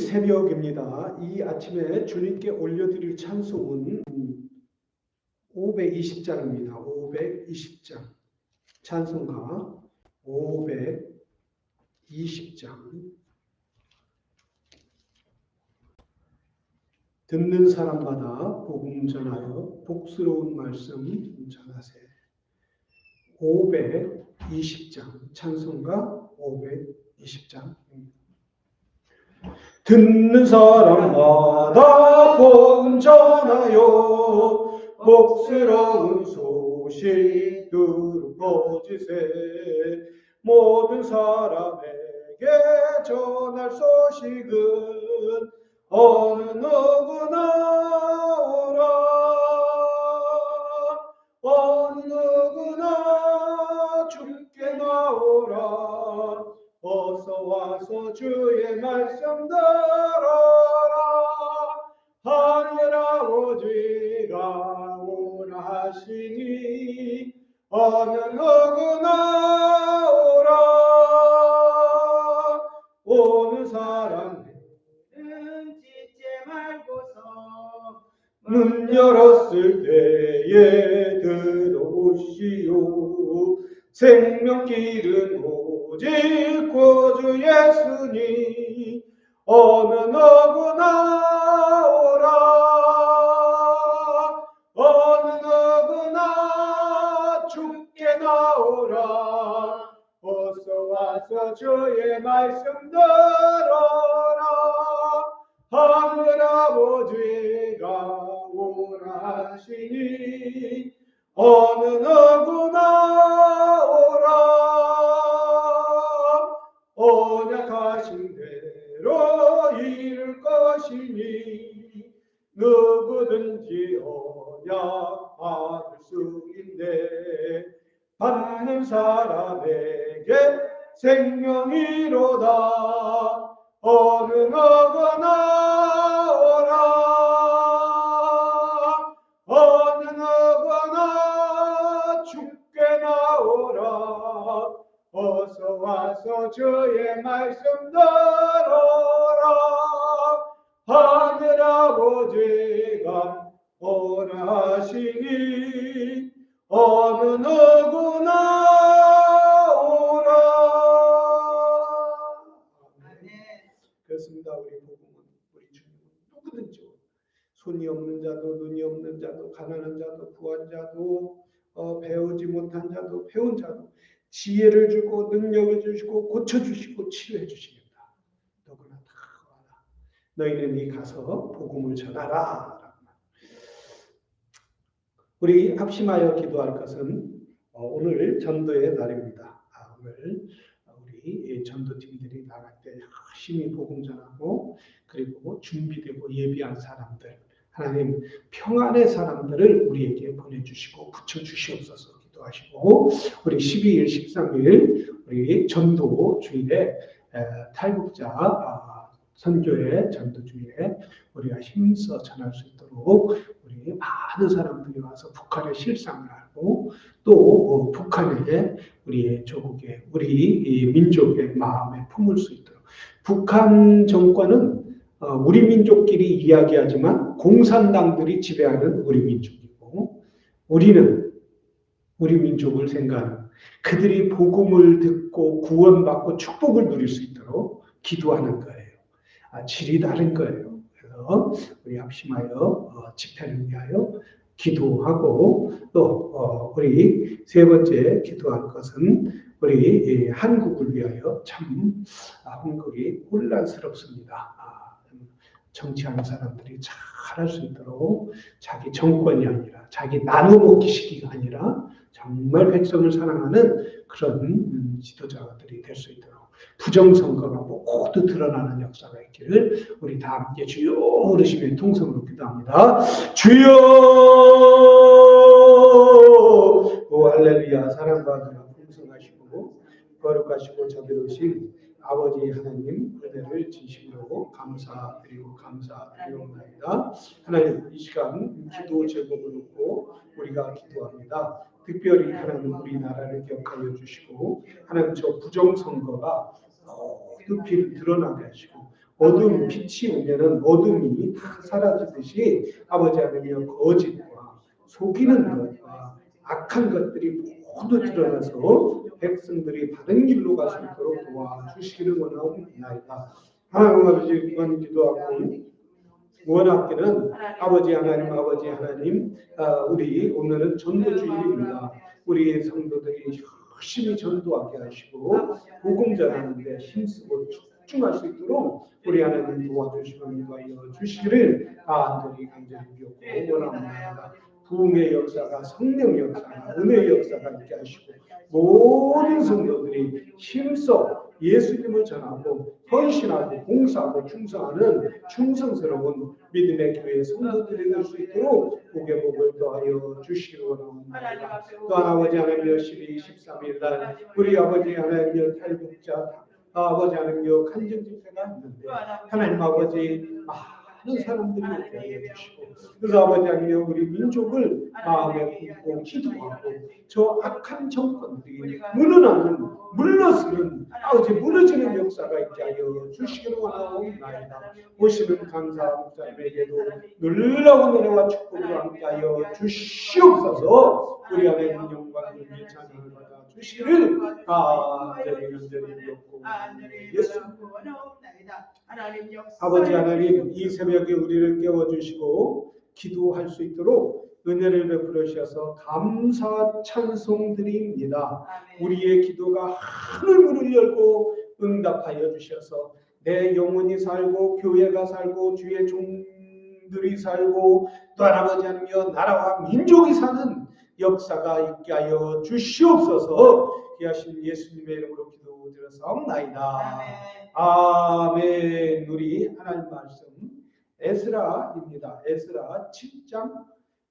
새벽입니다. 이 아침에 주님께 올려드릴 찬송은 520장입니다. 520장. 찬송가 520장. 듣는 사람마다 복음 전하여 복스러운 말씀 전하세. 520장. 찬송가 520장. 듣는 사람마다 복음 전하여 복스러운 소식 들어보지세. 모든 사람에게 전할 소식은 어느 누구나 길은 오직 구주 예수니 어느 누구나 오라. 어느 누구나 죽게 나오라. 어서 와서 주의 말씀 들어라. 하늘 아버지가 오라 하시니 어서 와서 주의 말씀 들어라 하늘 아버지가 오라 하시니 어느 누구나 오라 아멘. 그렇습니다. 우리 복음은 우리 주님은 누구든지 손이 없는 자도 눈이 없는 자도 가난한 자도 부한 자도 어, 배우지 못한 자도 배운 자도 지혜를 주고 능력을 주시고 고쳐 주시고 치료해 주시겠다. 너구나 다 와라. 너희는 이 가서 복음을 전하라. 우리 합심하여 기도할 것은 어, 오늘 전도의 날입니다. 아, 오늘 우리 전도팀들이 나갈 때 열심히 복음 전하고 그리고 준비되고 예비한 사람들 하나님 평안의 사람들을 우리에게 보내주시고 붙여주시옵소서 기도하시고 우리 12일 13일 우리 전도 주일에 에, 탈북자 아, 선교의 전도 주일에 우리가 힘써 전할 수 있도록 우리 많은 사람들이 와서 북한의 실상을 알고 또 어, 북한의 우리의 조국의 우리 이 민족의 마음에 품을 수 있도록. 북한 정권은 어, 우리 민족끼리 이야기하지만 공산당들이 지배하는 우리 민족이고 우리는 우리 민족을 생각하는 그들이 복음을 듣고 구원받고 축복을 누릴 수 있도록 기도하는 거예요. 아, 질이 다른 거예요. 그래서 우리 합심하여 어, 집회를 위하여 기도하고 또 어, 우리 세 번째 기도할 것은 우리 이 한국을 위하여 참 아, 한국이 혼란스럽습니다. 아, 정치하는 사람들이 잘할 수 있도록 자기 정권이 아니라 자기 나눠 먹기 시기가 아니라 정말 백성을 사랑하는 그런 음, 지도자들이 될 수 있도록 부정선거가 모두 드러나는 역사가 있기를 우리 다 함께 주여 어르신의 통성으로 기도합니다. 주여! 오 할렐루야. 사랑받으라. 풍성하시고 거룩하시고 자비로우신 아버지 하나님 은혜를 진심으로 감사드리고 감사드리옵나이다. 하나님 이 시간 기도 제목을 놓고 우리가 기도합니다. 특별히 하나님 우리나라를 기억하여 주시고 하나님 저 부정선거가 높이 드러나게 하시고 어둠 빛이 오면은 어둠이 다 사라지듯이 아버지 하나님 거짓과 속이는 것과 악한 것들이 모두 드러나서 백성들이 바른 길로 갈 수 있도록 도와주시기를 원하옵나이다. 하나님 아버지 그만 기도하고 원하기는 아버지 하나님 아버지 하나님 아, 우리 오늘은 전도주일입니다. 우리 성도들이 열심히 전도하게 하시고 복음 전하는데 힘쓰고 집중할 수 있도록 우리 하나님 도와주시고 인도하여 주시기를 간절히 간절히 원합니다. 부흥의 역사가 성령 역사가 은혜 역사가 있게 하시고 모든 성도들이 힘써 예수님을 전하고 헌신하고 봉사하고 충성하는 충성스러운 믿음의 교회 성도들이 될 수 있도록 복의 복을 더하여 주시기 원합니다. 또한 아버지 하나님 12, 13일 날 우리 아버지 하나님 탈북자 아버지 하나님 간증 집회가 있는데 하나님 아버지 많은 사람들이 오게 하여 주시고 그래서 아버지 하나님 우리 민족을 마음에 품고 기도하고 저 악한 정권들이 무너나는 물러서는 아버지 무너지는 역사가 있게 하여 주시기를 원하옵나이다. 오시는 강사 목사님에게도 놀라운 은혜와 축복을 함께 하여 주시옵소서. 우리 안에 영광을 찬양을 받아 주시기를 간절히 간절히 비옵고 예수 아버지 하나님 이 새벽에 우리를 깨워주시고 기도할 수 있도록 은혜를 베풀어 주셔서 감사 찬송 드립니다. 우리의 기도가 하늘문을 열고 응답하여 주셔서 내 영혼이 살고 교회가 살고 주의 종들이 살고 또 아버지 하나님 나라와 민족이 사는 역사가 있게 하여 주시옵소서 귀하신 예수님의 이름으로 기도드렸사옵나이다. 아멘. 우리 하나님 말씀 에스라입니다. 에스라 7장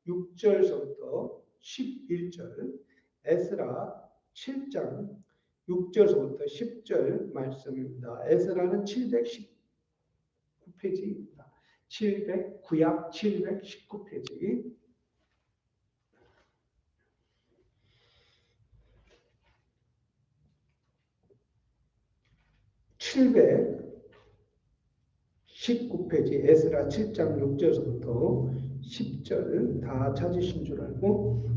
6절서부터 11절 에스라 7장 6절서부터 10절 말씀입니다. 에스라는 719페이지입니다. 700 구약 719페이지 칠백 19페이지 에스라 7장 6절에서부터 10절 다 찾으신 줄 알고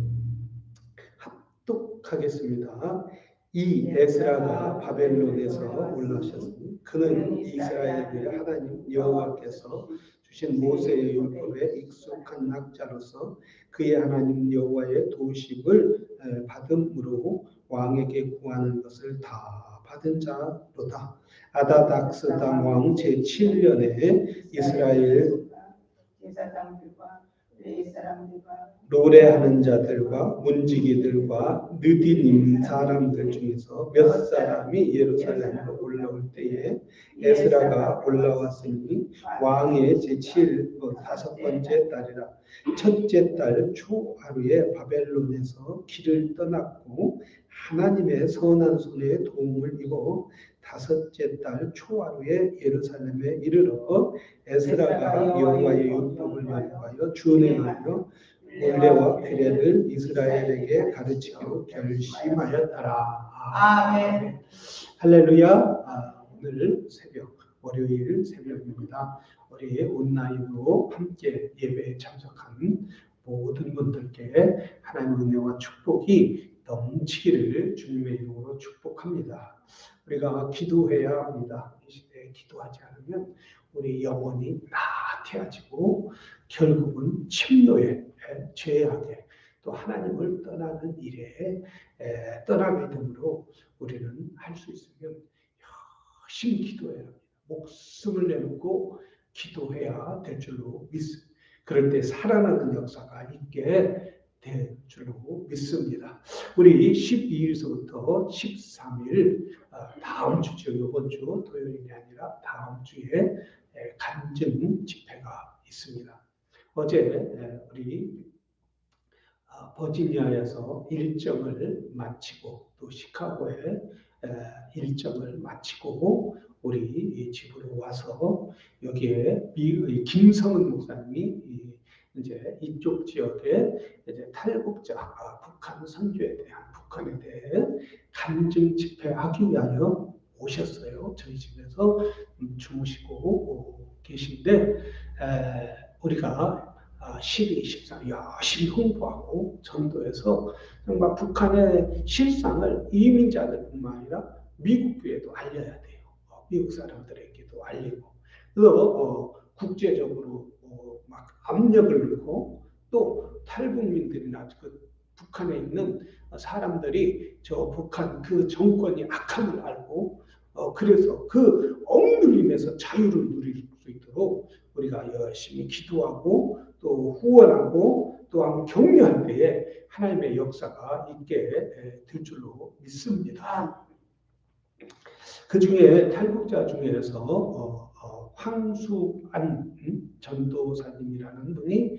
합독하겠습니다. 이 에스라가 바벨론에서 올라오셨으니 그는 이스라엘의 하나님 여호와께서 주신 모세의 율법에 익숙한 학자로서 그의 하나님 여호와의 도식을 에, 받음으로 왕에게 구하는 것을 다 받은 자로다. 아다닥스 당왕 제7년에 이스라엘 제사장들과 노래하는 자들과 문지기들과 느디님 사람들 중에서 몇 사람이 예루살렘으로 올라올 때에 에스라가 올라왔으니 왕의 제7 어, 다섯 번째 달이라. 첫째 달 초하루에 바벨론에서 길을 떠났고 하나님의 선한 손에 도움을 입어 다섯째 달 초하루에 예루살렘에 이르러 에스라가 여호와의 율법을 연구하여 준행하며 몰레와 피레를 이스라엘에게 가르치기로 결심하였더라. 아멘. 할렐루야. 아, 오늘 새벽 월요일 새벽입니다. 우리 온라인으로 함께 예배에 참석한 모든 분들께 하나님 은혜와 축복이 넘치기를 주님의 이름으로 축복합니다. 우리가 기도해야 합니다. 이 시대에 기도하지 않으면 우리 영혼이 나태해지고 결국은 침노에 죄악에 또 하나님을 떠나는 일에 에, 떠나게 되므로 우리는 할 수 있으면 열심히 기도해야 합니다. 목숨을 내놓고 기도해야 될 줄로 믿습니다. 그럴 때 살아나는 역사가 있게 될 줄로 믿습니다. 우리 12일서부터 13일 어, 다음 주죠. 이번 주 토요일이 아니라 다음 주에 에, 간증 집회가 있습니다. 어제 에, 우리 어, 버지니아에서 일정을 마치고 또 시카고에 에, 일정을 마치고 우리 이 집으로 와서 여기에 미, 김성은 목사님이 이- 이제 이쪽 지역에 이제 탈북자 아, 북한 선교에 대한 북한에 대해 간증 집회하기 위하여 오셨어요. 저희 집에서 음, 주무시고 어, 계신데 에, 우리가 아, 12, 14 열심히 홍보하고 전도해서 정말 북한의 실상을 이민자들뿐만 아니라 미국부에도 알려야 돼요. 어, 미국 사람들에게도 알리고 그래서 어, 국제적으로 어, 막 압력을 넣고 또 탈북민들이나 그 북한에 있는 사람들이 저 북한 그 정권이 악함을 알고 어, 그래서 그 억눌림에서 자유를 누릴 수 있도록 우리가 열심히 기도하고 또 후원하고 또한 격려할 때에 하나님의 역사가 있게 에, 될 줄로 믿습니다. 그 중에 탈북자 중에서 어, 어, 황수안 음, 전도사님이라는 분이.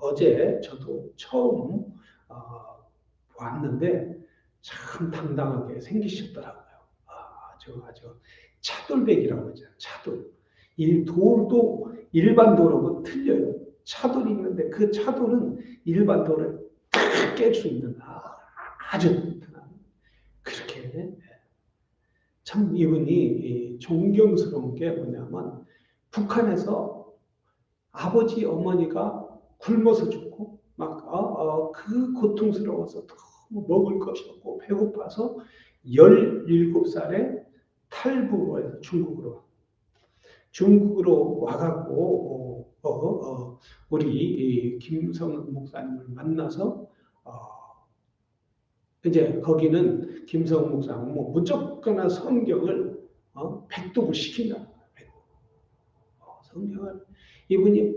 어제 저도 처음 어, 왔는데 참 당당하게 생기셨더라고요. 아, 아주 아주 차돌백이라고 하잖아요. 차돌. 이 돌도 일반 돌하고 틀려요. 차돌이 있는데 그 차돌은 일반 돌을 깰수 있는 아, 아주 튼튼한 그렇게 참 이분이 이 존경스러운 게 뭐냐면 북한에서 아버지 어머니가 굶어서 죽고 막 어, 그 고통스러워서 너무 먹을 것이 없고 배고파서 17살에 탈북을 중국으로 중국으로 와갖고 어, 어, 어, 우리 이 김성은 목사님을 만나서 어, 이제 거기는 김성은 목사는 뭐 무조건 성경을 어, 백독을 시킨다. 어, 성경을 이분이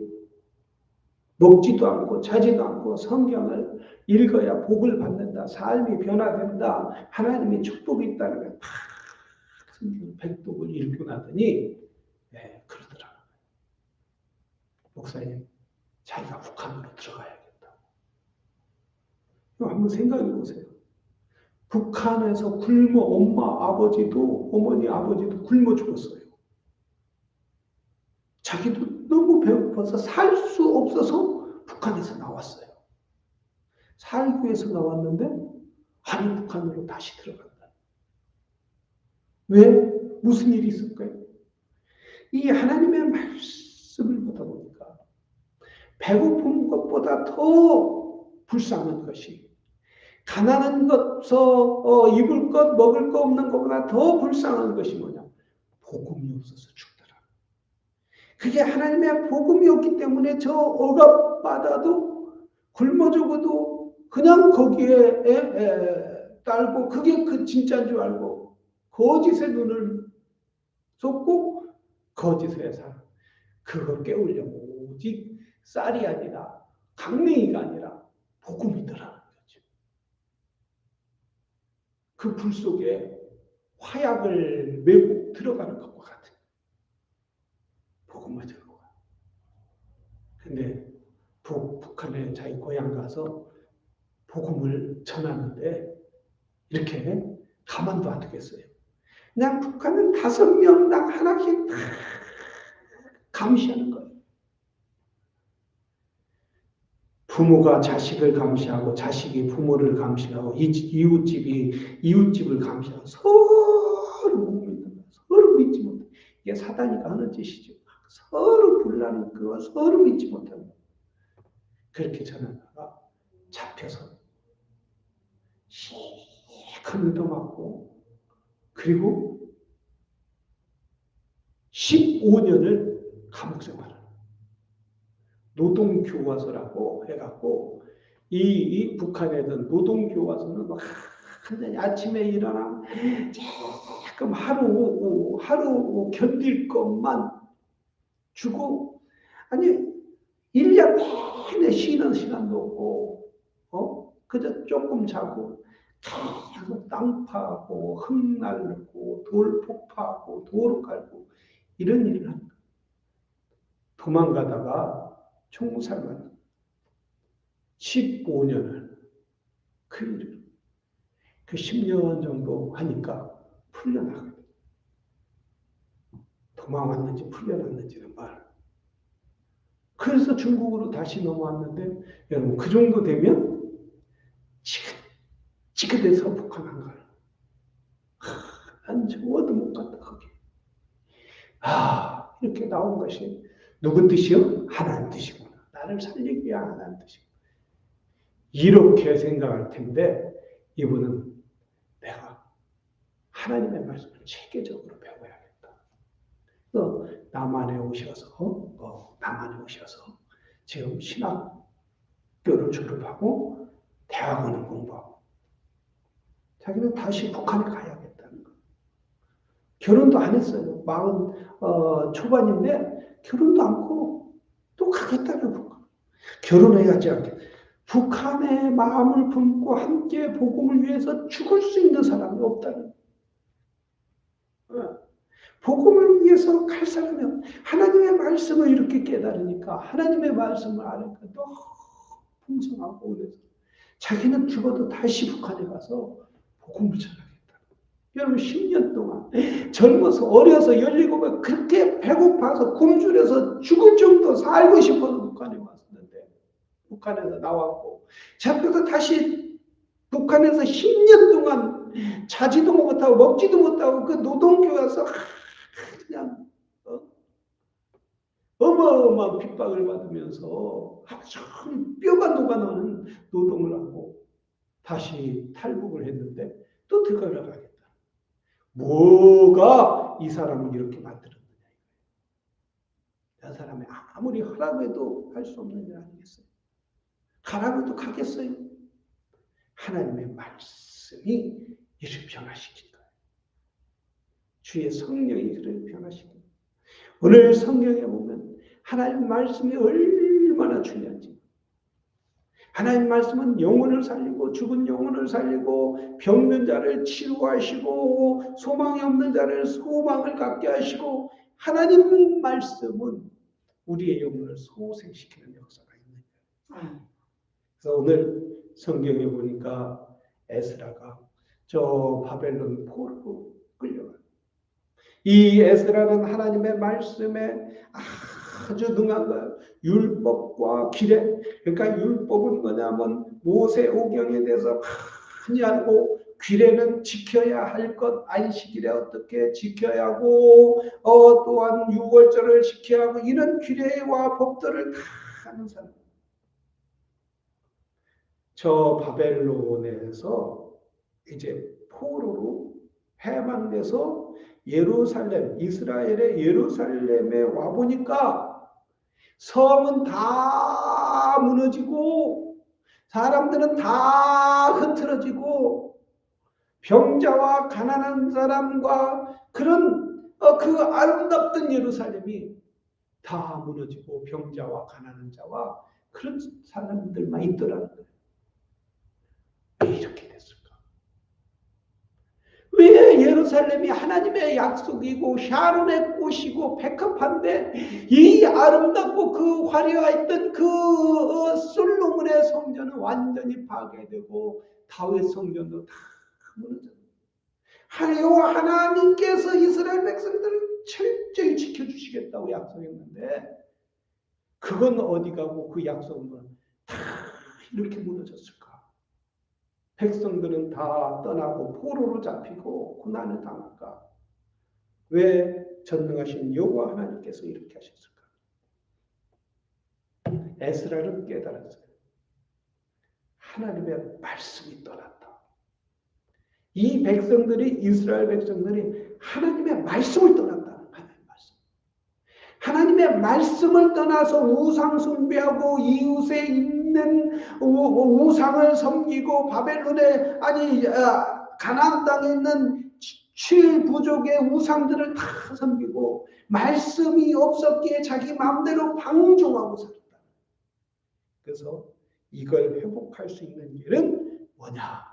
먹지도 않고 자지도 않고 성경을 읽어야 복을 받는다. 삶이 변화된다. 하나님의 축복이 있다는 걸팍 성경 백독을 읽고 나더니 네, 그러더라. 목사님, 자기가 북한으로 들어가야겠다. 한번 생각해 보세요. 북한에서 굶어 엄마, 아버지도 어머니, 아버지도 굶어 죽었어요. 자기도 너무 배고파서 살 수 없어서 북한에서 나왔어요. 살기 위해서 나왔는데 아니 북한으로 다시 들어간다. 왜? 무슨 일이 있을까요? 이 하나님의 말씀을 보다 보니까 배고픈 것보다 더 불쌍한 것이 가난한 것서 어, 입을 것 먹을 거 없는 것보다 더 불쌍한 것이 뭐냐? 복음이 없어서 죽더라. 그게 하나님의 복음이 없기 때문에 저 억압받아도 굶어 죽어도 그냥 거기에 에, 에, 딸고 그게 그 진짜인 줄 알고 거짓의 눈을 쏟고 거짓의 삶 그걸 깨우려고 오직 쌀이 아니라 강냉이가 아니라 복음이더라는 거죠. 그 불 속에 화약을 메고 들어가는 것과 같은 복음을 들고 가. 근데 북, 북한에 자기 고향 가서 복음을 전하는데 이렇게 가만도 안 두겠어요. 그냥 북한은 다섯 명당 하나씩 다 감시하는 거예요. 부모가 자식을 감시하고 자식이 부모를 감시하고 이- 이웃집이 이웃집을 감시하고 서로 거예요. 서로 믿지 못해. 이게 사단이 하는 짓이죠. 서로 분란이 끄고 서로 믿지 못하는. 그렇게 전하다가 잡혀서 시큰 얻어맞고 그리고 15년을 감옥 생활을 노동교과서라고 해갖고 이, 이 북한에 있는 노동교과서는 막 아침에 일어나 조금 하루 하루 견딜 것만 주고 아니 1년 내내 쉬는 시간도 없고 어 그저 조금 자고 계속 땅 파고 흙 날르고 돌 폭파하고 도로 깔고 이런 일을 합니다. 도망가다가 총살만 15년을 그 일을 그 10년 정도 하니까 풀려나가요. 도망왔는지 풀려났는지는 말. 그래서 중국으로 다시 넘어왔는데 여러분 그 정도 되면 지긋지긋해서 북한한 거예요. 하, 난 죽어도 못 간다 거기. 아 이렇게 나온 것이 누구 뜻이요? 하나님 뜻이구나. 나를 살리기 위한 하나님 뜻이구나. 이렇게 생각할 텐데 이분은 내가 하나님의 말씀을 체계적으로 배워야겠다. 또 남한에 오셔서 어, 남한에 오셔서 지금 신학교를 졸업하고 대학원을 공부하고 자기는 다시 북한에 가야겠다는 거. 결혼도 안 했어요. 마흔 어, 초반인데 결혼도 않고 또 가겠다는 북한. 결혼해야지 않겠. 북한의 마음을 품고 함께 복음을 위해서 죽을 수 있는 사람이 없다는. 어. 복음을 위해서 갈 사람이 없. 하나님의 말씀을 이렇게 깨달으니까 하나님의 말씀을 아니까 너무 풍성하고 그래서 자기는 죽어도 다시 북한에 가서 복음을 전하겠다. 여러분 10년 동안 젊어서 어려서 17에 그렇게 배고파서 굶주려서 죽을 정도 살고 싶어서 북한에 왔었는데 북한에서 나왔고 잡혀서 다시 북한에서 10년 동안 자지도 못하고 먹지도 못하고 그 노동교에서 그냥 어? 어마어마한 핍박을 받으면서 종일 뼈가 녹아나는 노동을 하고 다시 탈북을 했는데 또 들어가려 가겠다. 뭐가 이 사람을 이렇게 만들었느냐. 이 사람이 아무리 하라고 해도 할 수 없는 일 아니겠어요? 가라고 해도 가겠어요? 하나님의 말씀이 이를 변화시킨 거예요. 주의 성령이 그를 변화시킨 거예요. 오늘 성경에 보면 하나님 말씀이 얼마나 중요한지. 하나님 말씀은 영혼을 살리고 죽은 영혼을 살리고 병든 자를 치유하시고 소망이 없는 자를 소망을 갖게 하시고 하나님 말씀은 우리의 영혼을 소생시키는 역사가 있는 거예요. 그래서 오늘 성경에 보니까 에스라가 저 바벨론 포로로 끌려가. 이 에스라는 하나님의 말씀에 아주 능한 거예요. 율법과 기례. 그러니까 율법은 뭐냐면 모세 오경에 대해서 많이 알고 규례는 지켜야 할 것, 안식일에 어떻게 지켜야 하고, 어, 또한 유월절을 지켜야 하고, 이런 규례와 법들을 다 아는 사람. 저 바벨론에서 이제 포로로 해방돼서 예루살렘, 이스라엘의 예루살렘에 와 보니까 성은 다 무너지고 사람들은 다 흐트러지고 병자와 가난한 사람과 그런 어, 그 아름답던 예루살렘이 다 무너지고 병자와 가난한 자와 그런 사람들만 있더라는 거예요. 왜 이렇게 됐을까? 왜 예루살렘이 하나님의 약속이고 샤론의 꽃이고 백합한데 이 아름답고 그 화려했던 그 어, 솔로몬의 성전은 완전히 파괴되고 다윗 성전도 다 무너졌어요. 하여와 하나님께서 이스라엘 백성들을 철저히 지켜주시겠다고 약속했는데 그건 어디 가고 그 약속은 다 이렇게 무너졌을까? 백성들은 다 떠나고 포로로 잡히고 고난을 당할까? 왜 전능하신 여호와 하나님께서 이렇게 하셨을까? 에스라는 깨달았어요. 하나님의 말씀이 떠났다. 이 백성들이 이스라엘 백성들이 하나님의 말씀을 떠났다. 하나님의 말씀. 하나님의 말씀을 떠나서 우상 숭배하고 이웃에 있는 우상을 섬기고 바벨론에 아니 가나안 땅에 있는 칠 부족의 우상들을 다 섬기고 말씀이 없었기에 자기 마음대로 방종하고 살았다. 그래서 이걸 회복할 수 있는 일은 뭐냐?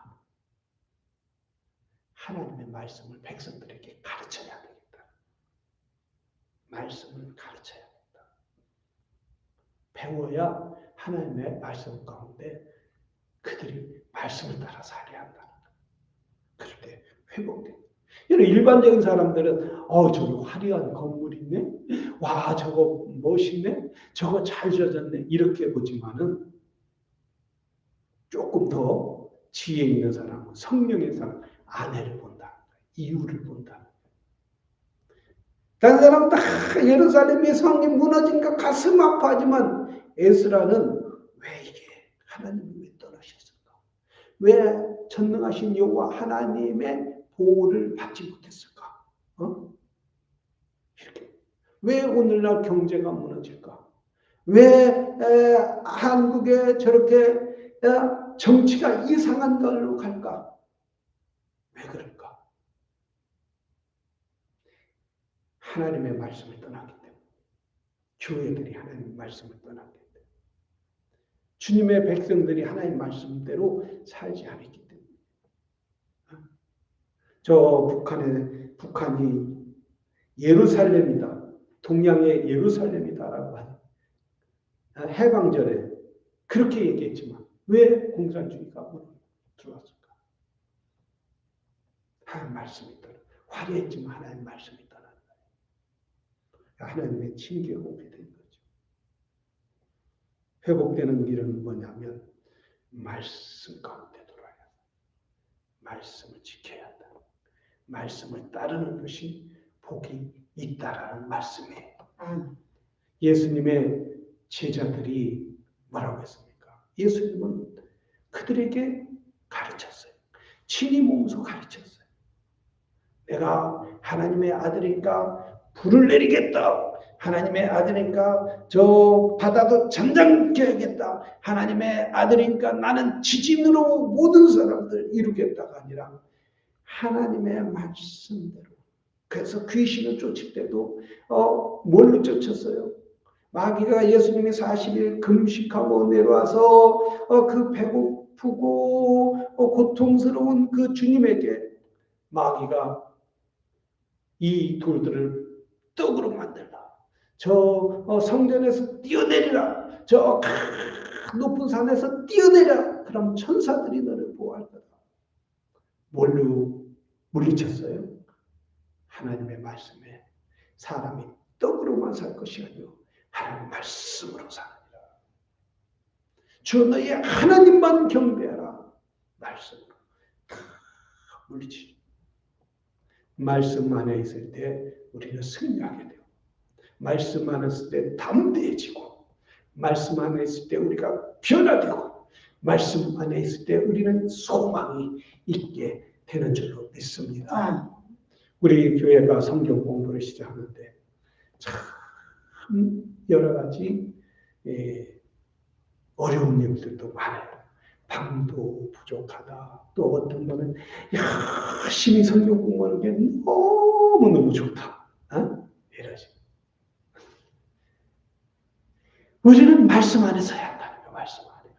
하나님의 말씀을 백성들에게 가르쳐야 되겠다. 말씀을 가르쳐야 된다. 배워야 하나님의 말씀 가운데 그들이 말씀을 따라 살아야 한다는 거. 그럴 때 회복돼. 이런 일반적인 사람들은 어 저기 화려한 건물 있네. 와 저거 멋있네. 저거 잘 지어졌네. 이렇게 보지만은 조금 더 지혜 있는 사람, 성령의 사람, 아내를 본다. 이유를 본다. 다른 사람 다 예루살렘의 성이 무너진가 가슴 아파하지만 에스라는 왜 이게 하나님이 왜 떠나셨을까? 왜 전능하신 여호와 하나님의 보호를 받지 못했을까? 어? 왜 오늘날 경제가 무너질까? 왜 에, 한국에 저렇게 에, 정치가 이상한 걸로 갈까? 왜 그럴까? 하나님의 말씀을 떠나기 때문에 교회들이 하나님의 말씀을 떠나기 때문에 주님의 백성들이 하나님 말씀대로 살지 않았기 때문에 저 북한에 북한이 예루살렘이다 동양의 예루살렘이다라고 하는 해방전에 그렇게 얘기했지만 왜 공산주의가 들어왔을까? 하나님 말씀이 떠나 화려했지만 하나님 말씀이 거예요. 하나님의 징계가 오게 된 거죠. 회복되는 길은 뭐냐면 말씀 가운데 돌아야 돼. 말씀을 지켜야 한다. 말씀을 따르는 것이 복이 있다라는 말씀이에요. 예수님의 제자들이 뭐라고 했습니까? 예수님은 그들에게 가르쳤어요. 친히 몸소 가르쳤어요. 내가 하나님의 아들이니까 불을 내리겠다. 하나님의 아들이니까 저 바다도 잠잠케 하겠다. 하나님의 아들이니까 나는 지진으로 모든 사람들 이루겠다가 아니라 하나님의 말씀대로. 그래서 귀신을 쫓을 때도 어 뭘로 쫓았어요? 마귀가 예수님이 40일 금식하고 내려와서 어, 그 배고프고 어, 고통스러운 그 주님에게 마귀가 이 돌들을 떡으로 만들라. 저 어, 성전에서 뛰어내리라. 저큰 높은 산에서 뛰어내라. 그럼 천사들이 너를 보호할 거다. 뭘로 물리쳤어요? 하나님의 말씀에 사람이 떡으로만 살 것이 아니요 하나님 말씀으로 사느니라. 주 너희 하나님만 경배하라. 말씀으로 다 물리치. 말씀 안에 있을 때 우리는 승리하게 돼요. 말씀 안에 있을 때 담대해지고, 말씀 안에 있을 때 우리가 변화되고, 말씀 안에 있을 때 우리는 소망이 있게 되는 줄로 믿습니다. 아멘. 우리 교회가 성경 공부를 시작하는데 참 여러 가지 예, 어려운 일들도 많아요. 방도 부족하다. 또 어떤 거는 열심히 성경 공부하는 게 너무 너무 좋다. 어? 이러지. 우리는 말씀 안에서 해야 한다는 거 말씀 안에.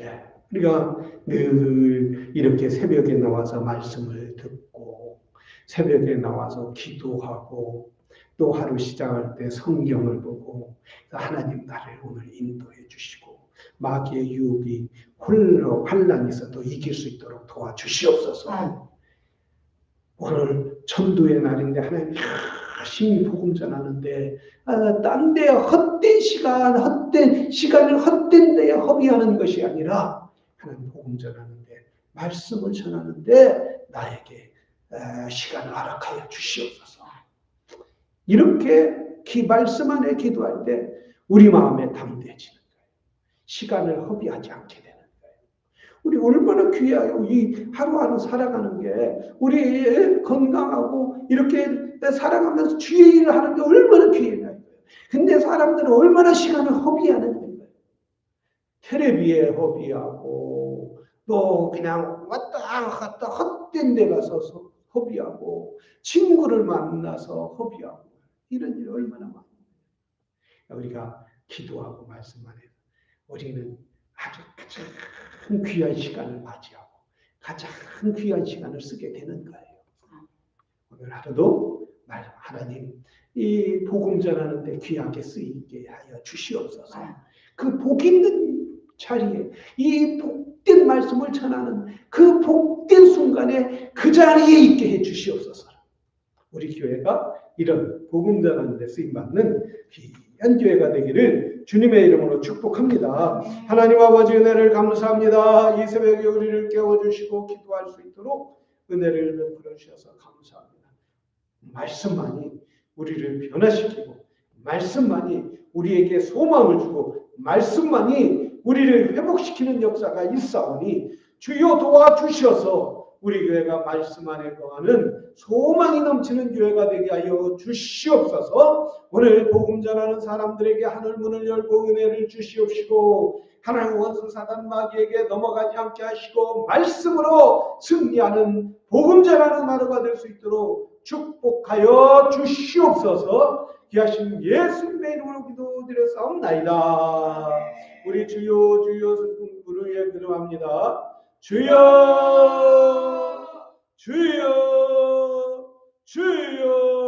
예, 우리가 늘 이렇게 새벽에 나와서 말씀을 듣고 새벽에 나와서 기도하고 또 하루 시작할 때 성경을 보고 하나님 나를 오늘 인도해 주시고 마귀의 유혹이 홀로 환란이 있어도 이길 수 있도록 도와주시옵소서. 아멘. 오늘 전도의 날인데 하나님 열심히 복음 전하는데 아, 딴데 헛된 시간, 헛된 시간을 헛된 데에 허비하는 것이 아니라 하나님 복음 전하는데 말씀을 전하는데 나에게 에, 시간을 허락하여 주시옵소서. 이렇게 기 말씀 안에 기도할 때 우리 마음에 담대해지는. 시간을 허비하지 않게 되는 거예요. 우리 얼마나 귀해요. 이 하루하루 살아가는 게 우리 건강하고 이렇게 살아가면서 주의 일을 하는 게 얼마나 귀해요. 근데 사람들은 얼마나 시간을 허비하는 거예요. 텔레비에 허비하고 또 그냥 왔다 갔다 헛된 데 가서 서- 허비하고 친구를 만나서 허비하고 이런 일 얼마나 많아요. 우리가 기도하고 말씀 안에 우리는 아주 가장 귀한 시간을 맞이하고 가장 귀한 시간을 쓰게 되는 거예요. 오늘 하루도 말 하나님 이 복음 전하는데 귀하게 쓰이게 하여 주시옵소서. 그 복 있는 자리에 이 복된 말씀을 전하는 그 복된 순간에 그 자리에 있게 해 주시옵소서. 우리 교회가 이런 복음 전하는 데 쓰임 받는 귀한 교회가 되기를 주님의 이름으로 축복합니다. 하나님 아버지 은혜를 감사합니다. 이 새벽에 우리를 깨워 주시고 기도할 수 있도록 은혜를 베풀어 주셔서 감사합니다. 말씀만이 우리를 변화시키고 말씀만이 우리에게 소망을 주고 말씀만이 우리를 회복시키는 역사가 있사오니 주여 도와주셔서 우리 교회가 말씀 안에 거하는 소망이 넘치는 교회가 되게 하여 주시옵소서. 오늘 복음 전하는 사람들에게 하늘 문을 열고 은혜를 주시옵시고 하나님 원수 사단 마귀에게 넘어가지 않게 하시고 말씀으로 승리하는 복음 전하는 하루가 될 수 있도록 축복하여 주시옵소서. 귀하신 예수님의 이름으로 기도드렸사옵나이다. 우리 주여 주여 성품 부르에 들어갑니다. 주여 주여 주여